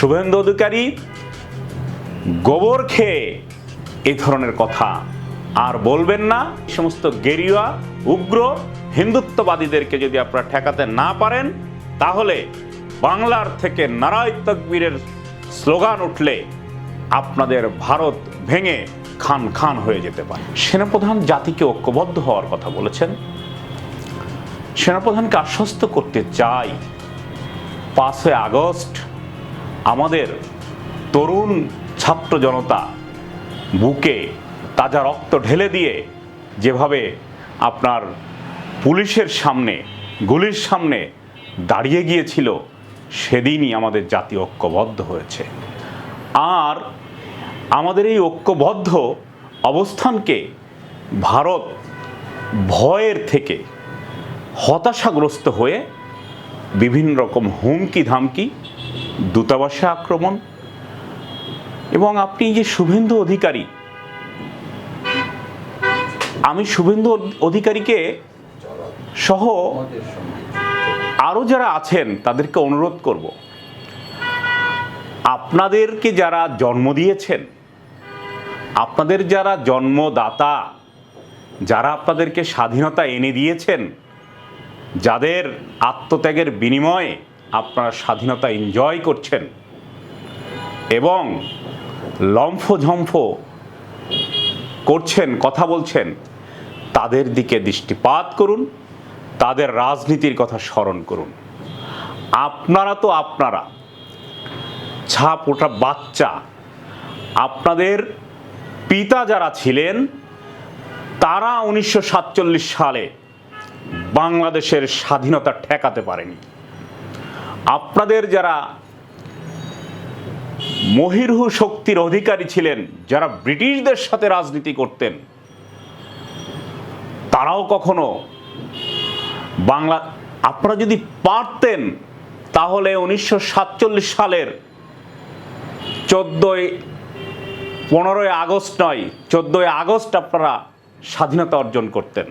শুভেন্দু অধিকারী, গোবর খেয়ে এই ধরনের কথা আর বলবেন না। সমস্ত গেরিয়া, উগ্র, হিন্দুত্ববাদীদেরকে যদি আপনারা ঠেকাতে না পারেন, তাহলে বাংলার থেকে নারায় তকবীরের স্লোগান উঠলে আপনাদের ভারত ভেঙে খান খান হয়ে যেতে পারে। সেনাপ্রধান জাতিকে ঐক্যবদ্ধ হওয়ার কথা বলেছেন। সেনাপ্রধানকে আশ্বস্ত করতে চাই পাঁচই আগস্ট আমাদের তরুণ ছাত্র জনতা বুকে তাজা রক্ত ঢেলে দিয়ে যেভাবে আপনার পুলিশের সামনে, গুলির সামনে দাঁড়িয়ে গিয়েছিল, সেদিনই আমাদের জাতি ঐক্যবদ্ধ হয়েছে। আর আমাদের এই ঐক্যবদ্ধ অবস্থানকে ভারত ভয়ের থেকে হতাশাগ্রস্ত হয়ে বিভিন্ন রকম হুমকি ধামকি দূতাবাসে আক্রমণ এবং আপনি যে শুভেন্দু অধিকারী, আমি শুভেন্দু অধিকারীকে সহ আরও যারা আছেন তাদেরকে অনুরোধ করব। আপনাদেরকে যারা জন্ম দিয়েছেন, আপনাদের যারা জন্মদাতা, যারা আপনাদেরকে স্বাধীনতা এনে দিয়েছেন, যাদের আত্মত্যাগের বিনিময়ে আপনারা স্বাধীনতা এনজয় করছেন। এবং লম্ফঝম্ফ করছেন, কথা বলছেন, তাদের দিকে দৃষ্টিপাত করুন, তাদের রাজনীতির কথা স্মরণ করুন। আপনারা তো আপনারা, ছাপ ওটা বাচ্চা। আপনাদের পিতা যারা ছিলেন, তারা উনিশশো সাতচল্লিশ সালে বাংলাদেশের স্বাধীনতা ঠেকাতে পারেনি। আপনাদের যারা মহিরহু শক্তির অধিকারী ছিলেন, যারা ব্রিটিশদের সাথে রাজনীতি করতেন, তারাও কখনো বাংলা, আপনারা যদি পারতেন, তাহলে উনিশশো সাতচল্লিশ সালের চোদ্দোই, পনেরোই আগস্ট নয়, চোদ্দোই আগস্ট আপনারা স্বাধীনতা অর্জন করতেন।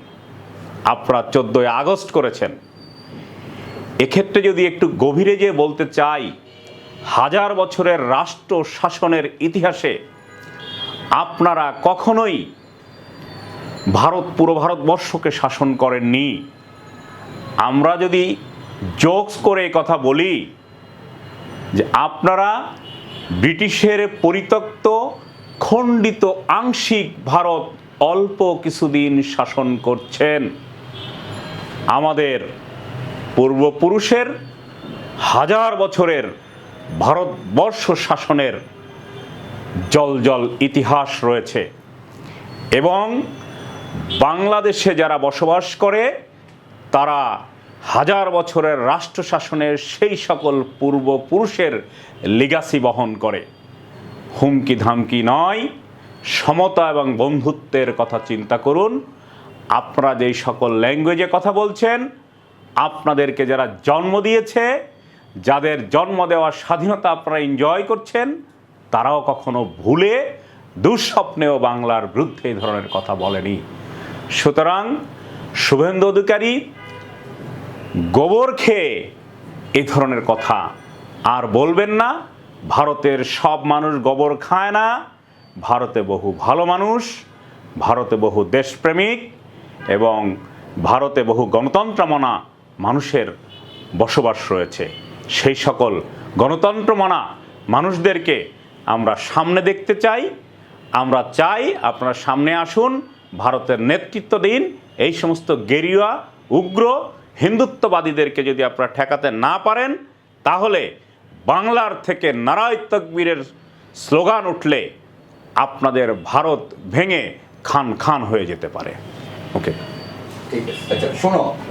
আপনারা চোদ্দোই আগস্ট করেছেন। এক্ষেত্রে যদি একটু গভীরে যে বলতে চাই, হাজার বছরের রাষ্ট্র শাসনের ইতিহাসে আপনারা কখনোই ভারত, পুরো ভারতবর্ষকে শাসন করেননি। আমরা যদি জোকস করে কথা বলি যে আপনারা ব্রিটিশের পরিত্যক্ত, খণ্ডিত, আংশিক ভারত অল্প কিছুদিন শাসন করছেন। আমাদের পূর্বপুরুষের হাজার বছরের ভারতবর্ষ শাসনের জল জল ইতিহাস রয়েছে। এবং বাংলাদেশে যারা বসবাস করে, তারা হাজার বছরের রাষ্ট্র শাসনের সেই সকল পূর্বপুরুষের লিগাসি বহন করে। হুমকি ধামকি নয়, সমতা এবং বন্ধুত্বের কথা চিন্তা করুন। আপনারা যেই সকল ল্যাঙ্গুয়েজে কথা বলছেন আপনাদেরকে যারা জন্ম দিয়েছে, যাদের জন্ম দেওয়ার স্বাধীনতা আপনারা এনজয় করছেন, তারাও কখনো ভুলে দুঃস্বপ্নেও বাংলার বিরুদ্ধে এই ধরনের কথা বলেনি। সুতরাং শুভেন্দু অধিকারী, গোবর খেয়ে এই ধরনের কথা আর বলবেন না। ভারতের সব মানুষ গোবর খায় না। ভারতে বহু ভালো মানুষ, ভারতে বহু দেশপ্রেমিক এবং ভারতে বহু গণতন্ত্রমনা মানুষের বসবাস রয়েছে। সেই সকল গণতন্ত্রমনা মানুষদেরকে আমরা সামনে দেখতে চাই। আমরা চাই আপনারা সামনে আসুন, ভারতের নেতৃত্ব দিন। এই সমস্ত গেরিয়া, উগ্র, হিন্দুত্ববাদীদেরকে যদি আপনারা ঠেকাতে না পারেন, তাহলে বাংলার থেকে নারায় তকবীরের স্লোগান উঠলে আপনাদের ভারত ভেঙে খান খান হয়ে যেতে পারে। ওকে। ঠিক আছে। আচ্ছা শোনো